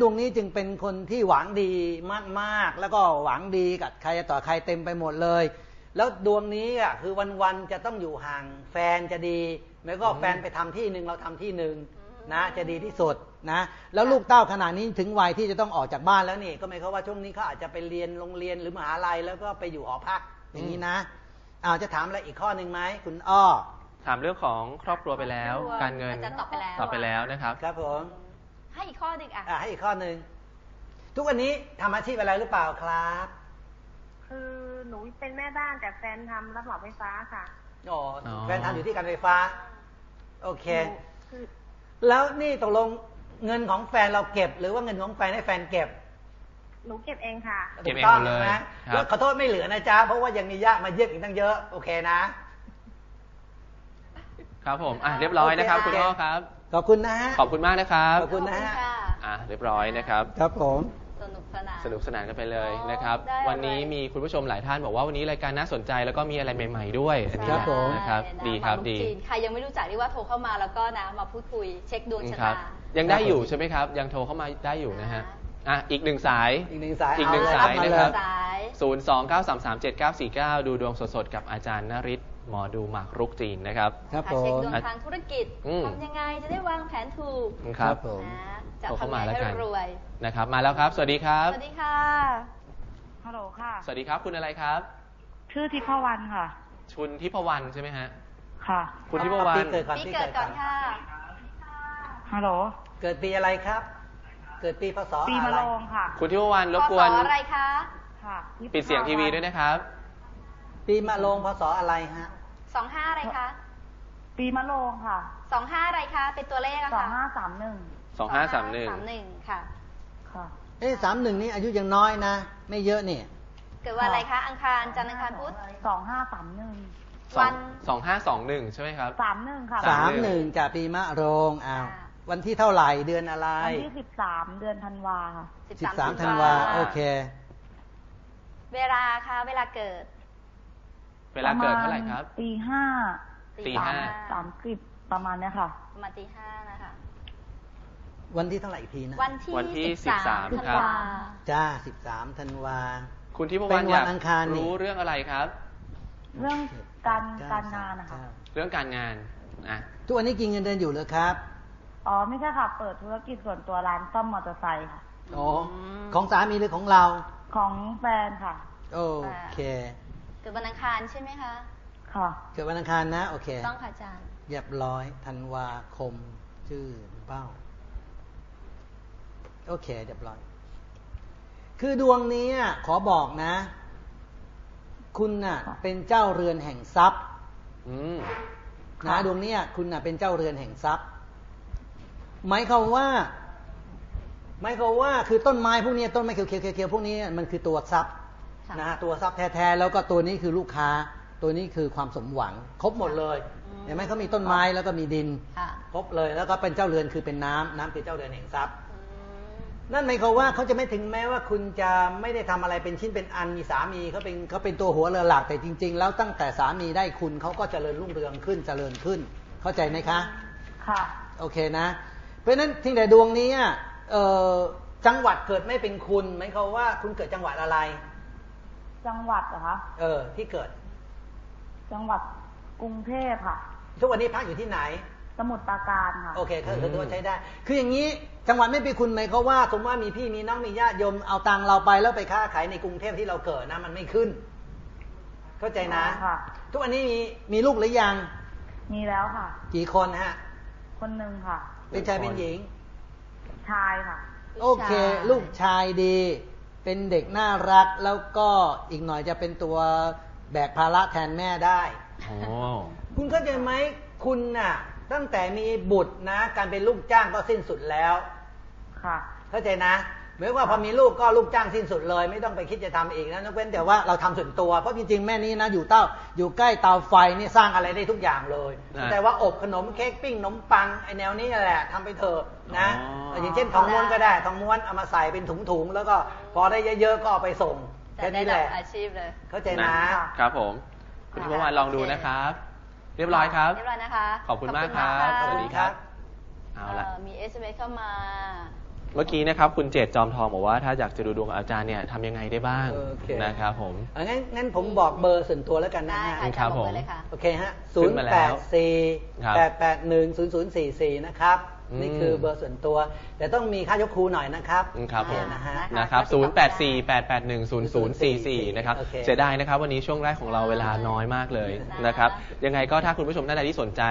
ดวงนี้จึงเป็นคนที่หวังดีมากๆ แล้วก็หวังดีกับใครต่อใครเต็มไปหมดเลย แล้วดวงนี้อะคือวันๆจะต้องอยู่ห่างแฟนจะดีแล้วก็แฟนไปทำที่หนึ่งเราทำที่หนึ่งนะจะดีที่สุดนะแล้วลูกเต้าขนาดนี้ถึงวัยที่จะต้องออกจากบ้านแล้วนี่ก็หมายความว่าช่วงนี้เขาอาจจะไปเรียนโรงเรียนหรือมหาลัยแล้วก็ไปอยู่หอพักอย่างนี้นะอาจะถามอะไรอีกข้อหนึ่งไหมคุณอ้อถามเรื่องของครอบครัวไปแล้วครอบครัวการเงินอาจารย์ตอบไปแล้วตอบไปแล้วนะครับ ครับผม ให้อีกข้อหนึ่งอะอะให้อีกข้อหนึ่งทุกวันนี้ทำอาชีพอะไรหรือเปล่าครับคือหนูเป็นแม่บ้านแต่แฟนทำรับเหมาไฟฟ้าค่ะอ๋ออ๋อแฟนทำอยู่ที่การไฟฟ้า โอเค หนูคือแล้วนี่ตกลงเงินของแฟนเราเก็บ หรือว่าเงินของแฟนให้แฟนเก็บหนูเก็บเองค่ะ เก็บเองถูต้หมดเลยใช่ไหมครับ แล้วขอโทษไม่เหลือนะจ๊ะเพราะว่ายังมีญาติมาเยี่ยมอีกตั้งเยอะโอเคนะ ครับผม อะเรียบร้อยนะครับ โอเค คุณอ้อครับ ขอบคุณนะฮะ ขอบคุณมากนะครับขอบคุณนะฮะค่ะอะเรียบร้อยนะครับ ครับผม สนุกสนาน สนุกสนานกันไปเลยนะครับ ได้อะไรวันนี้มีคุณผู้ชมหลายท่านบอกว่าวันนี้รายการน่าสนใจแล้วก็มีอะไรใหม่ ๆ ด้วยอันนี้ครับผม นะครับใช่ดีครับหมอลูกดี จีนใครยังไม่รู้จักนี่ว่าโทรเข้ามาแล้วก็นะมาพูดคุยเช็คดวงชะครัตาบยังได้อยู่ใช่ไหมครับ ยังโทรเข้ามาได้อยู่นะฮะอะอีกหนึ่งสาย อีกหนึ่งสายอีกหนึ่งเเลยสายมานะเลครับสาย 029337949 ดูดวงสดๆ กับอาจารย์นริศ หมอดูหมากรุกจีนนะครับ ครับค่ะผเช็คม ดวงทางธุรกิจอืม ทำยังไงจะได้วางแผนถูกครับผม นะจะโทรเข้าทำมายังไงแล้วให้กันรวย นะครับ มาแล้วครับ สวัสดีครับ สวัสดีค่ะ ฮัลโหลค่ะ สวัสดีครับ คุณอะไรครับ ชื่อทิพวรรณค่ะ ชุนทิพวรรณใช่ไหมฮะ ค่ะ คุณทิพวรรปีณเกิดก่อนปีปีเกิดก่อนค่ะ ฮัลโหล เกิดปีอะไรครับ เกิดปีพศปีอะมะไรโรงค่ะ คุณทิพวรรณรบพกศวนอะไรคะ ค่ะปิดเสียงทีวีด้วยนะครับ ปีมะโรงพศอะไรฮะ สองห้าอะไรคะปีมะโรงค่ะสองห้าอะไรคะเป็นตัวเลขอะสองค่ะห้าสามหนึ่ง2531สามหนึ่งค่ะ ค่ะ เอ้สามหนึ่งนี่อายุยังน้อยนะ ไม่เยอะนี่ เกิดวันอะไรคะอังคารจันทร์อังคารพุธสองห้าสามหนึ่งวันสองห้าสองหนึ่งใช่ไหมครับ สามหนึ่งค่ะสามหนึ่งจากปีมะโรงอ้าววันที่เท่าไหร่เดือนอะไรวันที่สิบสามเดือนธันวาค่ะ สิบสามธันวาโอเค เวลาคะเวลาเกิด เวลาเกิดเท่าไหร่ครับ ตีห้าตีห้า สามสิบประมาณเนี้ยค่ะ ประมาณตีห้านะคะ วันที่เท่าไหร่อีกทีนะ วันที่วันที่สิบสาม13ธันครับวาจ้าสิบสามธันวา คุณทิพวรรณเป็นอวันยากอังคารนี่รู้เรื่องอะไรครับ เรื่องการการงานนะคะ เรื่องการงานอะทุกวันนี้กินเงินเดือนอยู่เหรือครับ อ๋อไม่ใช่ค่ะ เปิดธุรกิจส่วนตัวร้านซ่อมมอเตอร์ไซค์ค่ะอ๋อของสามีหรือของเรา ของแฟนค่ะ โอเค เกิดวันอังคารใช่ไหมคะค่ะเกิดวันอังคารนะโอเคต้องค่ะอาจารย์เรียบร้อยธันวาคมชื่อเป้าโอเคเรียบร้อย คือดวงนี้อะขอบอกนะ คุณน่ะ เป็นเจ้าเรือนแห่งทรัพย์อืมนะดวงเนี้ยคุณน่ะเป็นเจ้าเรือนแห่งทรัพย์หมายความว่าหมายความว่า คือต้นไม้พวกเนี้ยต้นไม้เขียวๆๆๆพวกนี้มันคือตัวทรัพย์ค่ะ นะฮะตัวทรัพย์แท้ๆแล้วก็ตัวนี้คือลูกค้า ตัวนี้คือความสมหวัง ครบหมดเลยอืมเห็นไหมเขามีต้นไม้แล้วก็มีดินค่ะครบเลยแล้วก็เป็นเจ้าเรือนคือเป็นน้ำน้ำคือเจ้าเรือนแห่งทรัพย์อืมนั่นหมายความว่าเขาจะไม่ถึงแม้ว่าคุณจะไม่ได้ทำอะไรเป็นชิ้นเป็นอันมีสามีเขาเป็นเขาเป็นตัวหัวเรือหลักแต่จริง ๆ แล้วตั้งแต่สามีได้คุณเขาก็เจริญรุ่งเรืองขึ้นเจริญขึ้น เข้าใจไหมคะ ค่ะ โอเคนะ เพราะฉะนั้นทิ้งแต่ดวงนี้อะเอ่อจังหวัดเกิดไม่เป็นคุณหมายความว่าคุณเกิดจังหวัดอะไร จังหวัดเหรอคะ เออ ที่เกิด จังหวัดกรุงเทพค่ะ ทุกวันนี้พักอยู่ที่ไหน สมุทรปราการค่ะ โอเคก็คือถือว่าใช้ได้ คืออย่างนี้ จังหวัดไม่เป็นคุณหมายความว่าสมมติว่ามีพี่มีน้องมีญาติโยมเอาตังค์เราไปแล้วไปค้าขายในกรุงเทพที่เราเกิดนะมันไม่ขึ้น เข้าใจนะค่ะทุกวันนี้มีมีลูกหรือยัง มีแล้วค่ะ กี่คนฮะ คนหนึ่งค่ะ เป็นชายเป็นหญิง ชายค่ะ โอเค ลูกชายดี เป็นเด็กน่ารักแล้วก็อีกหน่อยจะเป็นตัวแบกภาระแทนแม่ได้คุณเข้าใจไหมคุณน่ะ ตั้งแต่มีบุตรนะ การเป็นลูกจ้างก็สิ้นสุดแล้ว ค่ะ เข้าใจนะ เหมือนว่าพอมีลูกก็ลูกจ้างสิ้นสุดเลย ไม่ต้องไปคิดจะทำอีกนะนกเว้นแต่ว่าเราทำส่วนตัวเพราะจริงๆแม่นี้นะอยู่เต้าอยู่ใกล้เตาไฟนี่สร้างอะไรได้ทุกอย่างเลยอ่าแต่ว่าอบขนมเค้กปิ้งขนมปังไอแนวนี้แหละทำไปเถอะนะอ๋ออย่างเช่นทองม้วนก็ได้ทองม้วนเอามาใส่เป็นถุงๆแล้วก็พอได้เยอะๆก็เอาไปส่งจะแค่ได้นี้แหดับละอาชีพเลย เข้าใจนะค่ะครับผมคุณทิพวรรณลองดูนะครับ เรียบร้อยครับเรียบร้อยนะคะขอบคุณมากครับขสอวัณสดีครับะเอาละมี SMS เข้ามา เมื่อกี้นะครับคุณเจตจอมทองบอกว่าถ้าอยากจะดูดวงกับอาจารย์เนี่ยทำยังไงได้บ้างโอเค นะครับผม อะงั้นงั้นผมบอกเบอร์ส่วนตัวแล้วกันนะได้ฮะค่ะอาครัจารบย์บอกผมไปเลยค่ะ โอเคฮะ0ขึ้นมาแล้ว8 4ครับ8 8 1 0 0 4 4 นะครับอืม นี่คือเบอร์ส่วนตัว แต่ต้องมีค่ายกครูหน่อยนะครับอืมครับผมนะฮะนะครับก็ติดต่อได้0848810044 นะครับโอเคเสียดายนะครับ วันนี้ช่วงแรกของเราเวลาน้อยมากเลยนะครับยังไงก็ถ้าคุณผู้ชมท่านใดที่สนใจ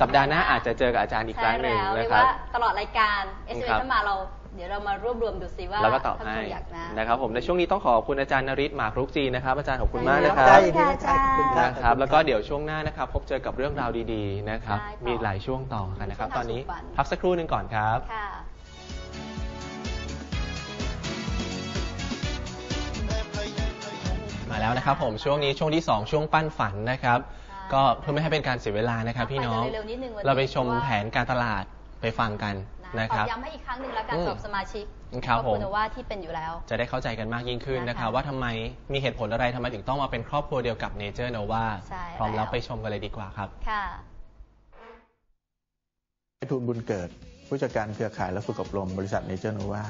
สัปดาห์หน้าอาจจะเจอกับอาจารย์อีกคใช่รั้งหนึ่งแล้วเรีนะยกครับว่าตลอดรายการเอสคเอรับถ้ามาเรา เดี๋ยวเรามารวบรวมดูซิว่าแล้วก็ตอบท่านให้ผู้ชมอยากนะนะครับผมในช่วงนี้ต้องขอบคุณอาจารย์นริศหมากรุกจีนนะครับอาจารย์ขอบคุณมากนะคครัรับบยินดีนะครับขอบคุณครับนะครับแล้วก็เดี๋ยวช่วงหน้านะครับ พบเจอกับเรื่องราวดีๆนะครับได้ต่อมีหลายช่วงต่อกันนะครับช่วงตอนนี้สู่ฝันพักสักครู่หนึ่งก่อนครับค่ะมาแล้วนะครับผมช่วงนี้ช่วงที่ 2 ช่วงปั้นฝันนะครับค่ะก็เพื่อไม่ให้เป็นการเสียเวลานะครับ พี่น้องไปเร็วๆนิดนึงวันนี้เราไปชมเพราะว่าแผนการตลาดไปฟังกัน นะนะขคอรับย้ำให้อีกครั้งหนึ่งแล้วกันอืมสำหรับสมาชิกครับครอบผครัมวโนว่าที่เป็นอยู่แล้ว จะได้เข้าใจกันมากยิ่งขึ้นนะครับนะคะว่าทำไมมีเหตุผลอะไรทำไมถึงต้องมาเป็นครอบครัวเดียวกับเนเจอร์โนวาใช่พร้อมแล้แล้ววไปชมกันเลยดีกว่าครับค่ะทุนบุญเกิด ผู้จัดการเครือข่ายและฝึกอบรมบริษัทเนเจอร์โนวา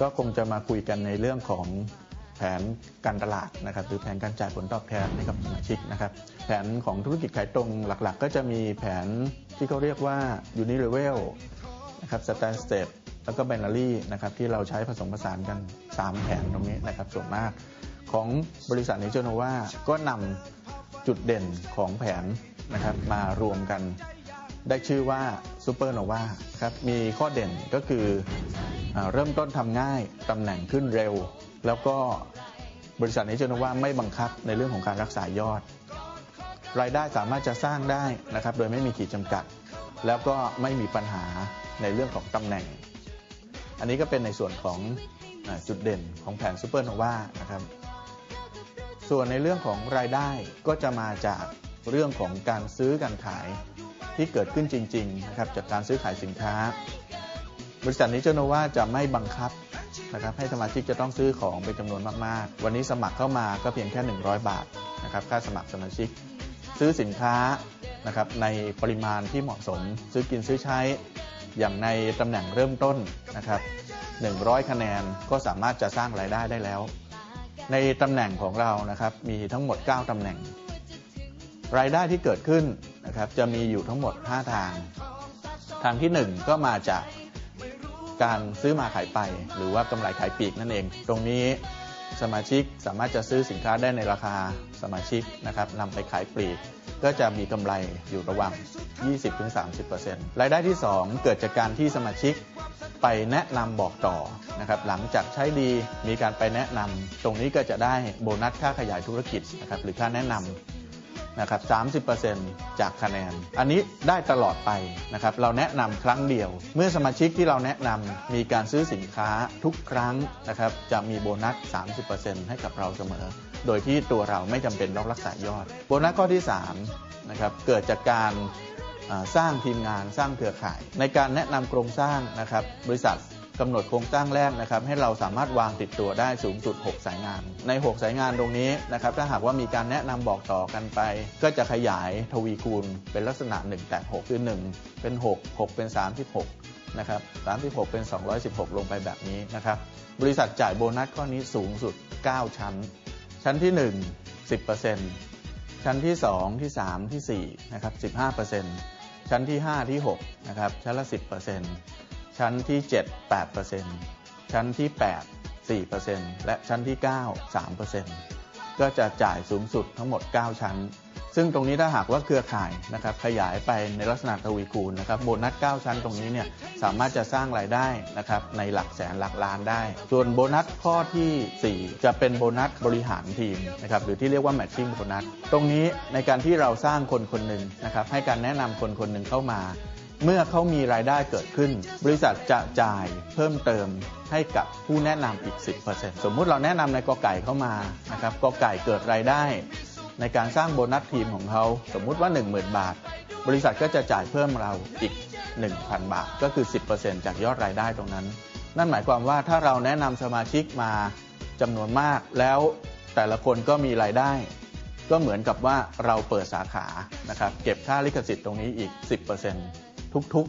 ก็คงจะมาคุยกันในเรื่องของแผนการตลาดนะครับ หรือแผนการจ่ายผลตอบแทนให้กับสมาชิกนะครับ แผนของธุรกิจขายตรงหลักๆ ก็จะมีแผนที่เขาเรียกว่า Unilevel นะครับ Stand Step แล้วก็ b a n a r y นะครับที่เราใช้ผสมผสานกัน 3 แผนตรงนี้นะครับส่วนมากของบริษัทเนเจอร์โนวาก็นำจุดเด่นของแผนนะครับมารวมกัน ได้ชื่อว่าซูเปอร์โนวาครับมีข้อเด่นก็คืออเริ่มต้นทำง่ายตำแหน่งขึ้นเร็ว แล้วก็บริษัทนี้เจนวาไม่บังคับในเรื่องของการรักษายอด รายได้สามารถจะสร้างได้นะครับโดยไม่มีขีดจำกัด แล้วก็ไม่มีปัญหาในเรื่องของตำแหน่ง อันนี้ก็เป็นในส่วนของอจุดเด่นของแผนซูเปอร์โนวานะครับ ส่วนในเรื่องของรายได้ก็จะมาจากเรื่องของการซื้อการขายที่เกิดขึ้นจริงๆนะครับจากการซื้อขายสินค้า บริษัทนี้เจโนว่าจะไม่บังคับนะครับให้สมาชิกจะต้องซื้อของเป็นจำนวนมากๆ วันนี้สมัครเข้ามาก็เพียงแค่ 100 บาทนะครับค่าสมัครสมาชิก ซื้อสินค้า นะครับในปริมาณที่เหมาะสม ซื้อกินซื้อใช้อย่างในตำแหน่งเริ่มต้นนะครับ100 คะแนนก็สามารถจะสร้างรายได้ได้แล้ว ในตำแหน่งของเรานะครับมีทั้งหมด 9ตำแหน่ง รายได้ที่เกิดขึ้นนะครับจะมีอยู่ทั้งหมด 5 ทาง ทางที่ 1 ก็มาจากการซื้อมาขายไป หรือว่ากำไรขายปลีกนั่นเอง ตรงนี้สมาชิกสามารถจะซื้อสินค้าได้ในราคาสมาชิกนะครับนำไปขายปลีก ก็จะมีกำไรอยู่ระหว่าง 20-30%รายได้ที่ 2 เกิดจากการที่สมาชิกไปแนะนำบอกต่อนะครับหลังจากใช้ดีมีการไปแนะนำตรงนี้ก็จะได้โบนัสค่าขยายธุรกิจนะครับหรือค่าแนะนำนะครับ30%จากคะแนน อันนี้ได้ตลอดไปนะครับเราแนะนำครั้งเดียว เมื่อสมาชิกที่เราแนะนำมีการซื้อสินค้าทุกครั้งนะครับจะมีโบนัส 30%ให้กับเราเสมอ โดยที่ตัวเราไม่จำเป็นต้องรักษายอด โบนัสข้อที่3นะครับเกิดจากการสร้างทีมงานสร้างเครือข่าย ในการแนะนำโครงสร้างนะครับบริษัทกำหนดโครงสร้างแรกนะครับให้เราสามารถวางติดตัวได้สูงสุด 6 สายงาน ใน 6 สายงานตรงนี้นะครับถ้าหากว่ามีการแนะนำบอกต่อกันไป ก็จะขยายทวีคูณเป็นลักษณะ1แตก6คือ 1 เป็น 6 6 เป็น 36นะครับ36 เป็น 216 ลงไปแบบนี้นะครับบริษัทจ่ายโบนัสข้อนี้สูงสุด 9 ชั้น ชั้นที่ 1 10%ชั้นที่ 2 ที่ 3 ที่4นะครับ15%ชั้นที่ 5 ที่6นะครับชั้นละ 10%ชั้นที่ 7 8%ชั้นที่ 8 4%และชั้นที่ 9 3%ก็จะจ่ายสูงสุดทั้งหมด 9 ชั้น ซึ่งตรงนี้ถ้าหากว่าเครือข่ายนะครับขยายไปในลักษณะทวีคูณนะครับโบนัส 9 ชั้นตรงนี้เนี่ยสามารถจะสร้างรายได้นะครับในหลักแสนหลักล้านได้ ส่วนโบนัสข้อทีสี่4 จะเป็นโบนัสบริหารทีมนะครับหรือที่เรียกว่า matching โบนัส ตรงนี้ในการที่เราสร้างคนคนหนึ่งนะครับให้การแนะนำคนคนหนึ่งเข้ามา เมื่อเขามีรายได้เกิดขึ้น บริษัทจะจ่ายเพิ่มเติมให้กับผู้แนะนำอีก 10%สมมุติเราแนะนำในกอไก่เข้ามานะครับกอไก่เกิดรายได้ ในการสร้างโบนัสทีมของเขาสมมุติว่า 10,000 บาท บริษัทก็จะจ่ายเพิ่มเราอีก 1,000 บาท ก็คือ 10%จากยอดรายได้ตรงนั้น นั่นหมายความว่าถ้าเราแนะนำสมาชิกมาจำนวนมากแล้วแต่ละคนก็มีรายได้ ก็เหมือนกับว่าเราเปิดสาขานะครับเก็บค่าลิขสิทธิ์ตรงนี้อีก 10%ทุก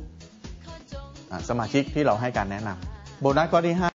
ๆสมาชิกที่เราให้การแนะนำโบนัสข้อที่ห้า